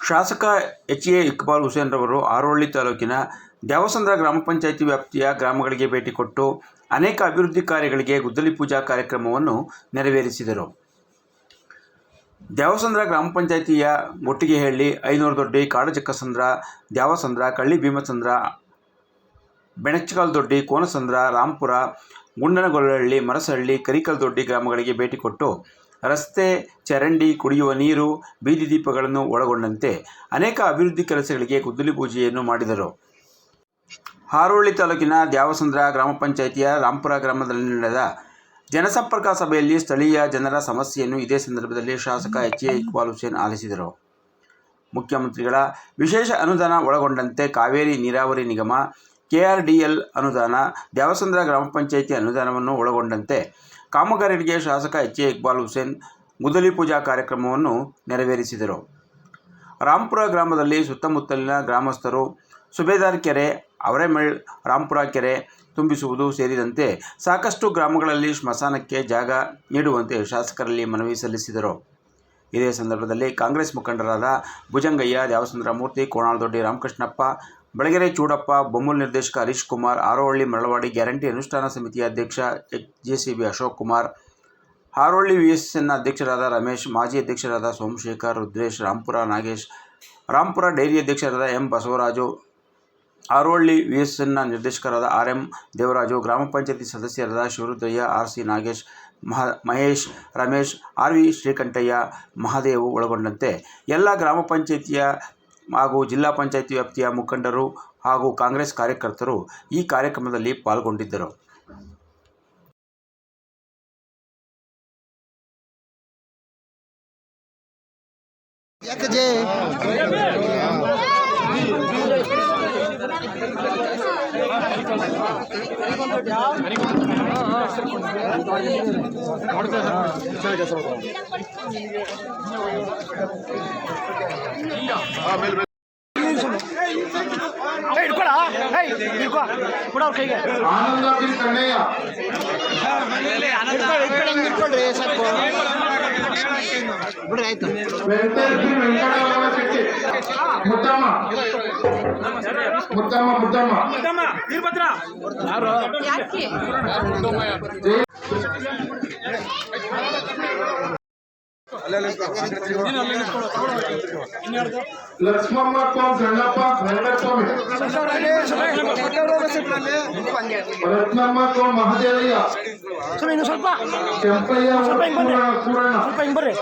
ಶಾಸಕ H A Iqbal Hussain ರವರು ಆರೋಳ್ಳಿ ತಾಲೂಕಿನ ದ್ಯಾವಸಂದ್ರ ಗ್ರಾಮ ಪಂಚಾಯಿತಿ ವ್ಯಾಪ್ತಿಯ ಗ್ರಾಮಗಳಿಗೆ ಭೇಟಿ ಕೊಟ್ಟು ಅನೇಕ ಅಭಿವೃದ್ಧಿ ಕಾರ್ಯಗಳಿಗೆ ಗುದ್ದಲಿ ಪೂಜಾ ಕಾರ್ಯಕ್ರಮವನ್ನು ನೆರವೇರಿಸಿದರು. ದ್ಯಾವಸಂದ್ರ ಗ್ರಾಮ ಪಂಚಾಯಿತಿಯ ಗೊಟ್ಟಿಗೆಹಳ್ಳಿ, ಐನೂರು ದೊಡ್ಡಿ ಕಾಡಚಕ್ಕಸಂದ್ರ ದ್ಯಾವಸಂದ್ರ, ಕಳ್ಳಿ ಭೀಮಚಂದ್ರ ಬೆಣಚಕಾಲ್ದೊಡ್ಡಿ, ಕೋನಸಂದ್ರ, ರಾಂಪುರ ಗುಂಡನಗೊಲ್ಲಹಳ್ಳಿ ಮರಸಹಳ್ಳಿ ಕರಿಕಲ್ ದೊಡ್ಡಿ ಗ್ರಾಮಗಳಿಗೆ ಭೇಟಿ ಕೊಟ್ಟು ರಸ್ತೆ, ಚರಂಡಿ, ಕುಡಿಯುವ ನೀರು, ಬೀದಿ ದೀಪಗಳನ್ನು ಒಳಗೊಂಡಂತೆ ಅನೇಕ ಅಭಿವೃದ್ಧಿ ಕೆಲಸಗಳಿಗೆ ಗುದ್ದಲಿ ಪೂಜೆಯನ್ನು ಮಾಡಿದರು. ಹಾರೋಹಳ್ಳಿ ತಾಲೂಕಿನ ದ್ಯಾವಸಂದ್ರ ಗ್ರಾಮ ಪಂಚಾಯಿತಿಯ ರಾಂಪುರ ಗ್ರಾಮದಲ್ಲಿ ನಡೆದ ಜನಸಂಪರ್ಕ ಸಭೆಯಲ್ಲಿ ಸ್ಥಳೀಯ ಜನರ ಸಮಸ್ಯೆಯನ್ನು ಇದೇ ಸಂದರ್ಭದಲ್ಲಿ ಶಾಸಕ ಎಚ್ ಎ ಇಕ್ಬಾಲ್ ಹುಸೇನ್ ಆಲಿಸಿದರು. ಮುಖ್ಯಮಂತ್ರಿಗಳ ವಿಶೇಷ ಅನುದಾನ ಒಳಗೊಂಡಂತೆ ಕಾವೇರಿ ನೀರಾವರಿ ನಿಗಮ, ಕೆಆರ್ಡಿಎಲ್ ಅನುದಾನ, ದ್ಯಾವಸಂದ್ರ ಗ್ರಾಮ ಪಂಚಾಯಿತಿ ಅನುದಾನವನ್ನು ಒಳಗೊಂಡಂತೆ ಕಾಮಗಾರಿಗೆ ಶಾಸಕ ಎಚ್ ಎ ಇಕ್ಬಾಲ್ ಹುಸೇನ್ ಮುದಲಿ ಪೂಜಾ ಕಾರ್ಯಕ್ರಮವನ್ನು ನೆರವೇರಿಸಿದರು. ರಾಂಪುರ ಗ್ರಾಮದಲ್ಲಿ ಸುತ್ತಮುತ್ತಲಿನ ಗ್ರಾಮಸ್ಥರು, ಸುಬೇದಾರ್ ಕೆರೆ ಅವರೆಮೆಳ್ ರಾಂಪುರ ಕೆರೆ ತುಂಬಿಸುವುದು ಸೇರಿದಂತೆ ಸಾಕಷ್ಟು ಗ್ರಾಮಗಳಲ್ಲಿ ಸ್ಮಶಾನಕ್ಕೆ ಜಾಗ ನೀಡುವಂತೆ ಶಾಸಕರಲ್ಲಿ ಮನವಿ ಸಲ್ಲಿಸಿದರು. ಇದೇ ಸಂದರ್ಭದಲ್ಲಿ ಕಾಂಗ್ರೆಸ್ ಮುಖಂಡರಾದ ಭುಜಂಗಯ್ಯ ದ್ಯಾವಸುಂದರ ಮೂರ್ತಿ, ಕೋಣಾಳದೊಡ್ಡಿ ರಾಮಕೃಷ್ಣಪ್ಪ ಬೆಳಗೆರೆ ಚೂಡಪ್ಪ ಬೊಮ್ಮಲ್ ನಿರ್ದೇಶಕ ಹರೀಶ್ ಕುಮಾರ್ ಆರೋಹಳ್ಳಿ ಮರಳವಾಡಿ ಗ್ಯಾರಂಟಿ ಅನುಷ್ಠಾನ ಸಮಿತಿಯ ಅಧ್ಯಕ್ಷ H J C B Ashok Kumar Harohalli V S N ಅಧ್ಯಕ್ಷರಾದ ರಮೇಶ್, ಮಾಜಿ ಅಧ್ಯಕ್ಷರಾದ ಸೋಮಶೇಖರ್, ರುದ್ರೇಶ್ ರಾಂಪುರ ನಾಗೇಶ್ ರಾಂಪುರ ಡೈರಿ ಅಧ್ಯಕ್ಷರಾದ M Basavaraju Arohalli V S ಎನ್ನ ನಿರ್ದೇಶಕರಾದ ಆರ್ ಎಂ ದೇವರಾಜು, ಗ್ರಾಮ ಪಂಚಾಯತಿ ಸದಸ್ಯರಾದ ಶಿವರುದ್ರಯ್ಯ, ಆರ್ ಸಿ ನಾಗೇಶ್, ಮಹ ಮಹೇಶ್, ರಮೇಶ್, ಆರ್ ವಿ ಶ್ರೀಕಂಠಯ್ಯ, ಮಹಾದೇವು ಒಳಗೊಂಡಂತೆ ಎಲ್ಲ ಗ್ರಾಮ ಪಂಚಾಯಿತಿಯ ಹಾಗೂ ಜಿಲ್ಲಾ ಪಂಚಾಯಿತಿ ವ್ಯಾಪ್ತಿಯ ಮುಖಂಡರು ಹಾಗೂ ಕಾಂಗ್ರೆಸ್ ಕಾರ್ಯಕರ್ತರು ಈ ಕಾರ್ಯಕ್ರಮದಲ್ಲಿ ಪಾಲ್ಗೊಂಡಿದ್ದರು. ಹಿಡ್ಕೊಳ ಬಿಡ್ರಿ ಆಯ್ತು ವೆಂಕಟೇಶ್ವರಿ ವೆಂಕಟರಮಣ ಶೆಟ್ಟಿ ಮುದ್ದಮ್ಮ ಯಾರು ಜೈ- ಲಕ್ಷ್ಮಮ್ಮ ಸಣ್ಣಪ್ಪ ವೆಂಕಟಸ್ವಾಮಿ. ರತ್ನಮ್ಮ ಮಹದೇವಯ್ಯ. ಸ್ವಲ್ಪ ಇನ್ನು ಸ್ವಲ್ಪ. ಕೆಂಪಯ್ಯ ಸ್ವಲ್ಪ ಹಿಂಗ್ ಸ್ವಲ್ಪ ಬರ್ರಿ.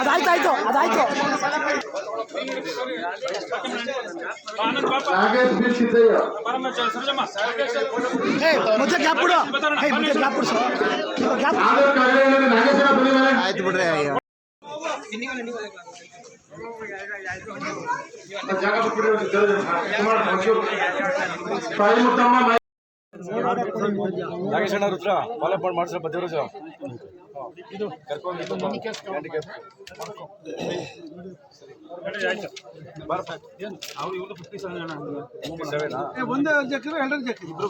ಅದಾಯ್ತು ಆಯ್ತು ಅದಾಯ್ತು. ನಾಗೇಶ್ ಬಿ. ಸಿದ್ದಯ್ಯ. ಏ ಮುದ್ದೆ ಗ್ಯಾಪ್ ಬಿಡು. ಏ ಮುದ್ದೆ ಗ್ಯಾಪ್ ಬಿಡು ಸರ್. ಗ್ಯಾಪ್ ಆಯ್ತು ಬಿಡ್ರಿ ಜಾಗ ಬಿಟ್ಬಿಡಿ ಕುಮಾರ್ ಮಾಡಿ ತಾಯಿ ಮುತ್ತಮ್ಮ ಮೈ- ನಾಗೇಶಣ್ಣ ರುದ್ರ ಬಾಲಪ್ಪ ಮಾಡಿಸ್ರಪ್ಪ ದೇವರಾಜು ಕರ್ಕೊಂಡು ಒಂದು ಜಕ್ಕಿದ್ರು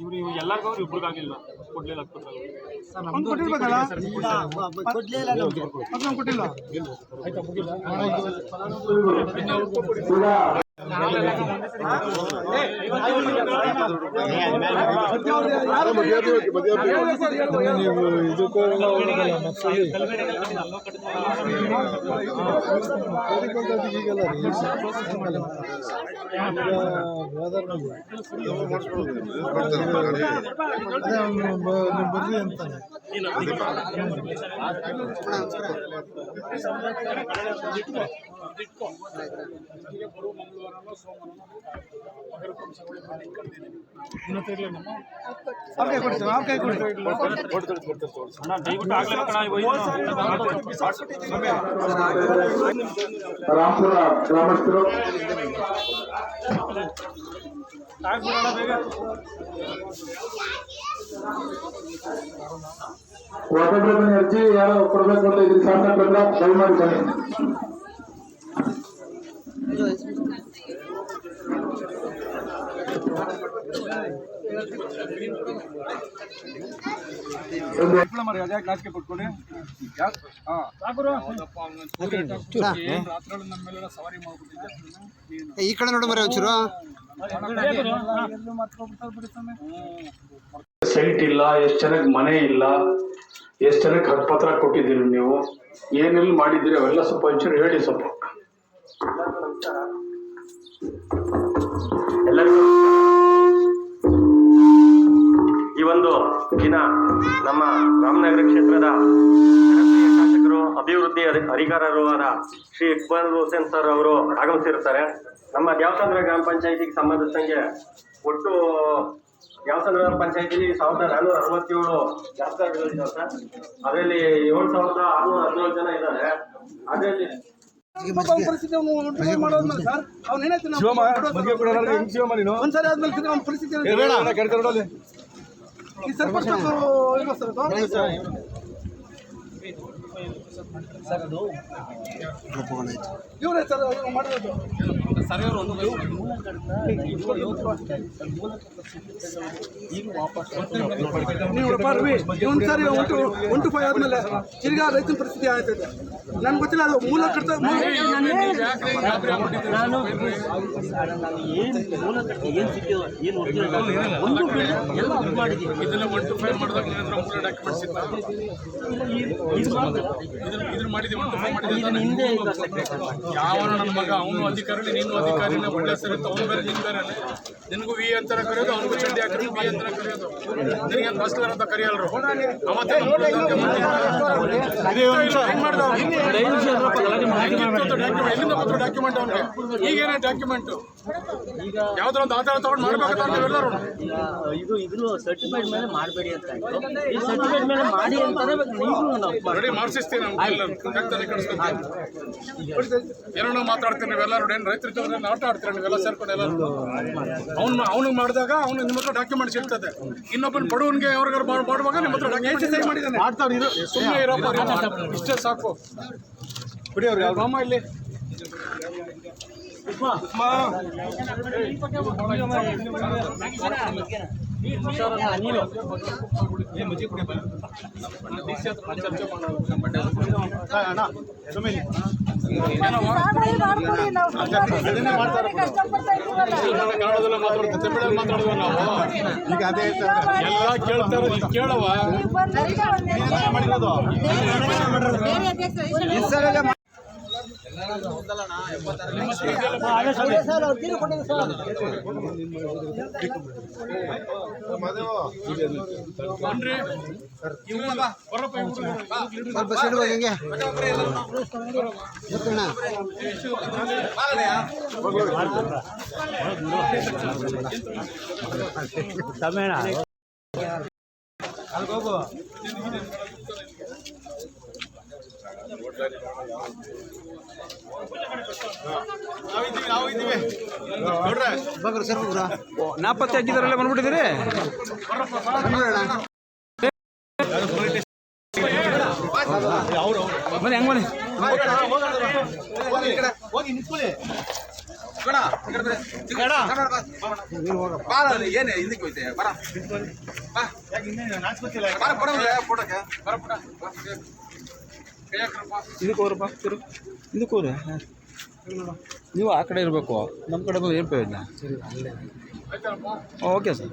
ಇವ್ರು ಎಲ್ಲರಿಗೂ ಅವ್ರು ಇಬ್ರಿಗಾಗಿಲ್ಲ. ಕೊಡ್ಲಿಲ್ಲ ಕೊಟ್ಟಿಲ್ಲ ಬರ್ರಿ ಅಂತಾನೆ ಅವ್ರ ಕೈ ಕೊಡ್ತೀವಿ ಅವ್ರ ಬರುವ ಕೊಡ್ತೀವಿ ಅಣ್ಣ ದಯವಿಟ್ಟು ಆಗ್ಲಿಲ್ಲ ಕಣ ಇವು ರಾಂಪುರ ಗ್ರಾಮಸ್ಥರು ಆಗ್ಬಿಡೋಣ ಬೇಗ ಒಬ್ಬೊಬ್ಬರ ಮನೆ ಅರ್ಜಿ ಯಾರೋ ಕೊಡ್ಬೇಕು ಅಂತ ಇದ್ರಿ ಶಾಸಕರಲ್ಲ ದಯಮಾಡಿ ಬನ್ನಿ ಒಂದು ಮಕ್ಕಳ ಮರಿ ಅದ್ಯಾಕೆ ನಾಚಿಕೆ ಪಟ್ಕೊಂಡೆ. ಈ ಕಡೆ ನೋಡು ಮರ ಒಂಚೂರು. ಸೈಟ್ ಇಲ್ಲ ಎಷ್ಟು ಚೆನ್ನಾಗಿ ಮನೆ ಇಲ್ಲ ಎಷ್ಟು ಚೆನ್ನಾಗಿ ಪತ್ರ ಕೊಟ್ಟಿದ್ದೀರಿ ನೀವು? ಏನೆಲ್ಲ ಮಾಡಿದ್ದೀರಿ? ಅವೆಲ್ಲ ಸ್ವಲ್ಪ ಒಂಚೂರು ಹೇಳಿ ಸ್ವಲ್ಪ. ಎಲ್ಲರಿಗೂ ಈ ಒಂದು ದಿನ ನಮ್ಮ ರಾಮನಗರ ಕ್ಷೇತ್ರದ ಜನಪ್ರಿಯ ಶಾಸಕರು ಅಭಿವೃದ್ಧಿ ಅಧಿ- ಅಧಿಕಾರರು ಆದ ಶ್ರೀ ಇಕ್ಬಾಲ್ ಹುಸೇನ್ ಸರ್ ಅವರು ಆಗಮಿಸಿರ್ತಾರೆ ನಮ್ಮ ದ್ಯಾವಸಂದ್ರ ಗ್ರಾಮ ಪಂಚಾಯತಿಗೆ ಸಂಬಂಧಿಸಿದಂಗೆ ಒಟ್ಟು ದೇವಸಂದ್ರ ಗ್ರಾಮ ಪಂಚಾಯತಿಲಿ ಸಾವಿರದ ನಾನೂರ ಅರವತ್ತೇಳು ಜಾಸ್ತಿ ಸರ್ ಅದರಲ್ಲಿ ಏಳು ಸಾವಿರದ ಆರುನೂರ ಹದಿನೇಳು ಜನ ಇದ್ದಾರೆ ಅದರಲ್ಲಿ ಪರಿಸ್ಥಿತಿ ಒಂದ್ಸರಿ ಆದ್ಮೇಲೆ ಪರಿಸ್ಥಿತಿ ಏ, ಬೇಡ ಕೆಡ್ತಾರೆ ನೋಡಲ್ಲಿ ಈ ಸರ್ಪಂಚ್ ಇಲ್ಲ ಸರ್ ಸರ್ ಅದು? ಇವ್ರೇ ಸರ್ ಮಾಡಿರೋದು ಬರ್ರಿ ಒಂದು ಸಾರಿ one two one two five ಆದ್ಮೇಲೆ ತಿರ್ಗಾ ರೈತನ ಪರಿಸ್ಥಿತಿ ಆಗ್ತದೆ ನನ್ಗೆ ಗೊತ್ತಿಲ್ಲ ಅದು ಮೂಲ ಕಟ್ಟ ನಾನು ನಾನು ಏನು ಮೂಲ ಕಟ್ಟಿ ಏನು ಸಿಕ್ಕಿಲ್ಲ ಏನು ಒರಿಜಿನಲ್ ಒಂದು ಬಿಲ್ ಎಲ್ಲ ಇದು ಮಾಡಿದ್ದೀನಿ ಇದನ್ನ ಒನ್ ಟು ಫೈವ್ ಮಾಡಿದಾಗ ಮೂಲ ಡಾಕ್ಯುಮೆಂಟ್ಸ್ ಇತ್ತ ಇದು ಮಾತ್ರ ಇದನ್ನ ಇದನ್ನ ಮಾಡಿದೀವಿ ಒನ್ ಟು ಫೈವ್ ಮಾಡಿದೀವಿ ಹಿಂದೆ ಈಗ ಯಾವ ನನ್ನ ಮಗ ಅವನು ಅಧಿಕಾರಿ ನೀನು ಅಧಿಕಾರಿನ ಒಳ್ಳೆ ಸರಿ ಅವನ ಮೇಲೆ ನಿನ್ ಬೇರೆ ನಿನಗೂ ವಿ ಅಂತರ ಕರೆಯೋದು ಅವನಿಗೂ ಚಂಡಿ ಹಾಕಿದ್ರು ವಿ ಅಂತರ ಕರೆಯೋದು. ನಿನಗೆ ಬಸ್ಲರ್ ಅಂತ ಕರೆಯಲ್ರು? ಅವತ್ತೇ ಎಲ್ಲಿಂದ ಬಂದ್ರು ಡಾಕ್ಯುಮೆಂಟ್ ಅವನಿಗೆ ಈಗೇನೇ ಡಾಕ್ಯುಮೆಂಟ್ ಯಾವ್ದಾರ ಒಂದು ಆಧಾರ ತಗೊಂಡು ನೀವೆಲ್ಲರೂ ಇದು ಇದ್ರ ಸರ್ಟಿಫೈಡ್ ಮೇಲೆ ಮಾಡಬೇಡಿ ಅಂತ ಈ ಸರ್ಟಿಫೈಡ್ ಮೇಲೆ ಮಾಡಿ ಅಂತಾನೆ ರೆಡಿ ಮಾಡಿಸ್ತೀನಿ ಏನೋ ಮಾತಾಡ್ತೀನಿ ನೀವೆಲ್ಲರೂ ಏನು ರೈತರ ಜೊತೆ ಆಟ ಆಡ್ತೀರ ನೀವೆಲ್ಲ ಸೇರ್ಕೊಂಡು ಎಲ್ಲರೂ ಅವ್ನು ಅವ್ನಿಗೆ ಮಾಡಿದಾಗ ಅವ್ನು ನಿಮ್ಮ ಹತ್ರ ಡಾಕ್ಯುಮೆಂಟ್ಸ್ ಇರ್ತದೆ ಇನ್ನೊಬ್ಬನ ಬಡವನಿಗೆ ಅವ್ರಿಗಾರು ಮಾಡ್- ಮಾಡುವಾಗ ನಿಮ್ಮ ಹತ್ರ ಮಾಡಿದ್ದಾನೆ ಇದು ಸುಮ್ಮನೆ ಇರಪ್ಪ. ಇಷ್ಟೇ ಸಾಕು ಬಿಡಿಯವ್ರು ಯಾವ ಅಮ್ಮ ಇಲ್ಲಿ. ಕನ್ನಡದಲ್ಲ ಮಾತಾಡ್ತಾರೆ ತಮಿಳಲ್ಲಿ ಮಾತಾಡಿದ್ವಿ ನಾವು ಈಗ ಅದೇ ಎಲ್ಲ ಕೇಳ್ತಾರೆ ನೀನ್ ಕೇಳವ ಇವ್ರು ಬರಪ್ಪ ಇವ್ರು. ಸ್ವಲ್ಪ ಸೈಡ್ ಹೋಗಿ ಹಿಂಗೆ ಗೊತ್ತಣ್ಣ ಬಗ್ರು ಸರ್ ಬಗ್ರು ನಾಪತ್ತೆ ಆಗಿದ್ದಾರಲ್ಲ ಬಂದ್ಬಿಟ್ಟಿದ್ದೀರಿ ಬನ್ನಿ ಹೆಂಗ್ ಬನ್ನಿ ಇದಕ್ಕೆ ಹೋಗ್ರಪ್ಪ ತಿರು. ಇದಕ್ಕೆ ಹೋಗ್ರಿ ನೀವು ಆ ಕಡೆ ಇರಬೇಕು. ನಮ್ಮ ಕಡೆ ಬಂದು ಏನು ಪ್ರಯೋಜನ? Okay sir.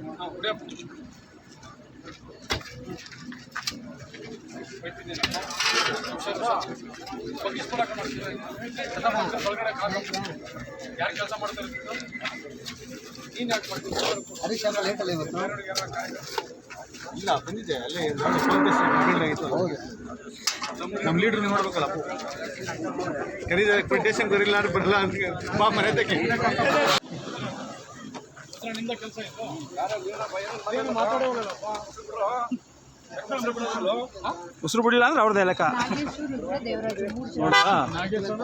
ಯಾರು ಕೆಲಸ ಮಾಡ್ತಾರೆ ಇಲ್ಲ ಬಂದಿದ್ದೆ ಅಲ್ಲೇ ನಮ್ಮ ಲೀಡರ್ ನೋಡ್ಬೇಕಲ್ಲ ಕರೀದ ಕರೀಲ್ಲ ಅಂದ್ರೆ ಬರಲ್ಲ ಅಂತ ಬಾ ಮರ್ಯಾದಕ್ಕೆ ತಕ್ಕೆ ಉಸಿರು ಬಿಡಲಿಲ್ಲ ಅಂದ್ರೆ ಅವ್ರದ್ದೇ ಲೆಕ್ಕ. ನಾಗೇಶ್ವರ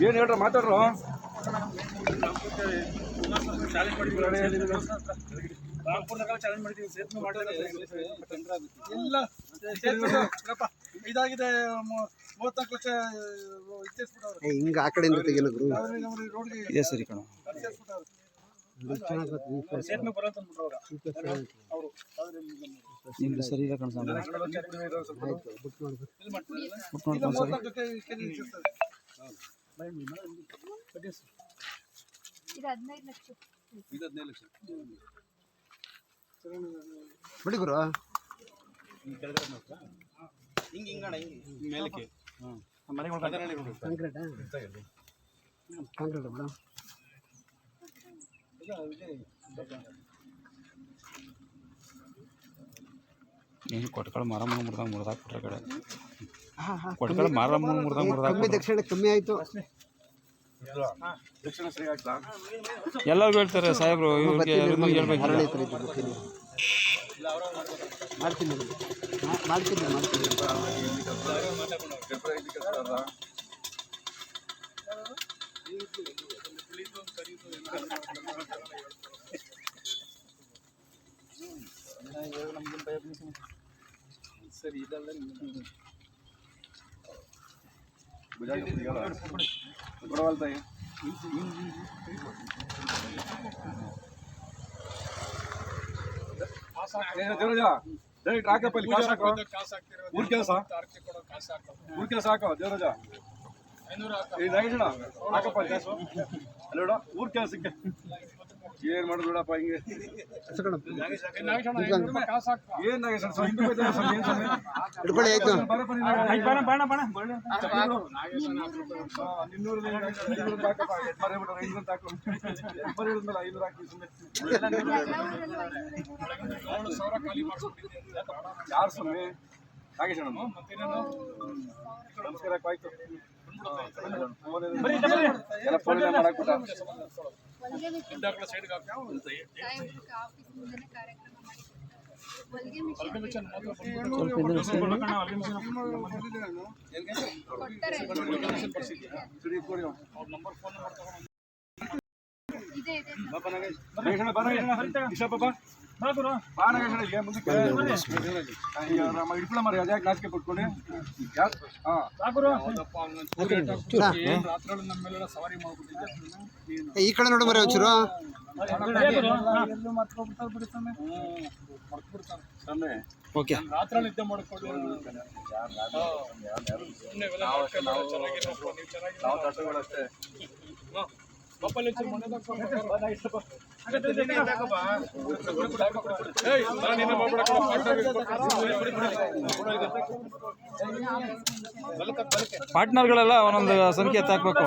ಏನು ಮೂರು ಜನ ಏನು ಹೇಳ್ರ ಮಾತಾಡ್ರು ಇಲ್ಲ ಇದಾಗಿದೆ ಮೂವತ್ನಾಲ್ಕು ಲಕ್ಷ ಹಿಂಗ ಆ ಕಡೆಯಿಂದ ತೆಗಿಲ್ಲ ಗುರು. ರೋಡ್ಗೆ ಇದೇ ಸರಿ ಕಣ. ನಿಮ್ದು ಸರಿ ಇಲ್ಲ ಕಣ ಇಲ್ಲ ಮೂವತ್ನಾಲ್ಕು ಕೆ- ಕೆಜಿ ಲಕ್ಷ. ಇದು ಹದಿನೈದು ಲಕ್ಷ. ಬಿಡಿ ಗುರು. ಕಾಂಕ್ರೀಟ್ ಕಾಂಕ್ರೀಟ್ ಬಿಡು ಏನು ಕೊಟ್ಕಳ ಮಾರಮ್ಮನ ಮುರ್ದಂಗೆ ಮುರ್ದಾಕ್ಬಿಟ್ರೆ ಕಡೆ. ಕೊಟ್ಕಳ ಮಾರಮ್ಮನ ಮುರ್ದಾಗ ಕಮ್ಮಿ ಮುರ್ದಾಕ್ಬಿಟ್ರೆ. ದಕ್ಷಿಣ ಕಮ್ಮಿ ಆಯ್ತು. ಎಲ್ಲರಿಗೂ ಹೇಳ್ತಾರೆ ಸಾಹೇಬ್ರು ಇವ್ರಿಗೆ ಇವ್ರಿಗೆ ಹೇಳ್ಬೇಕು. ಬರ್ತೀನಿ ಮಾಡ್ತೀನಿ ಸರಿ ಮಾಡ್ತೀನಿ ಮಾಡ್ತೀನಿ ಡೈರೆಕ್ಟ್ ಹಾಕಪ್ಪ ಇಲ್ಲಿ ಕಾಸು ಹಾಕು ಊರ್ ಕೆಲಸ ಊರ್ ಕೆಲಸ ಹಾಕೋ ದೇವರಾಜ ಈ ನಾಗೇಶಣ್ಣ ಹಾಕಪ್ಪ ಇಲ್ಲಿ ಕಾಸು ಅಲ್ಲ ನೋಡ ಊರ್ ಕೆಲಸಕ್ಕೆ? ಏನ್ ಮಾಡುದು ಹಿಂಗೆ ಏನ್? ಹಿಡ್ಕೊಳ್ಳಿ ಆಯ್ತು. ಯಾರು ಸ್ವಾಮಿ ನಾಗೇಶಣ್ಣ ನಮಸ್ಕಾರ ಆಯ್ತು ಎಲ್ಲ ಫೋನ್ ಮಾಡಾಕ್ಬಿಟ್ಟ ಇದೆ. ಇದೆ ನಾಗೇಶಣ್ಣ ಬಾ ನಾಗೇಶಣ್ಣ. ನಮ್ಮ ಹಿಡ್ಕೊಳ ಮರಿ ಅದ್ಯಾಕೆ ನಾಚಿಕೆ ಪಟ್ಕೊಂಡೆ? ಯಾಕ್? ಹಾ. ಏ, ಈ ಕಡೆ ನೋಡು ಮರ ಒಂಚೂರು. ಮಾಡ್ಕೊಡ್ತಾರೆ ಓಕೆ. ರಾತ್ರಿ ನಿದ್ದೆ ಮಾಡ್ಕೊಂಡು ನೀವು. ಪಾರ್ಟ್ನರ್ಗಳೆಲ್ಲ ಒಂದೊಂದು ಸಂಖ್ಯೆ ಎತ್ತಾಕ್ಬೇಕು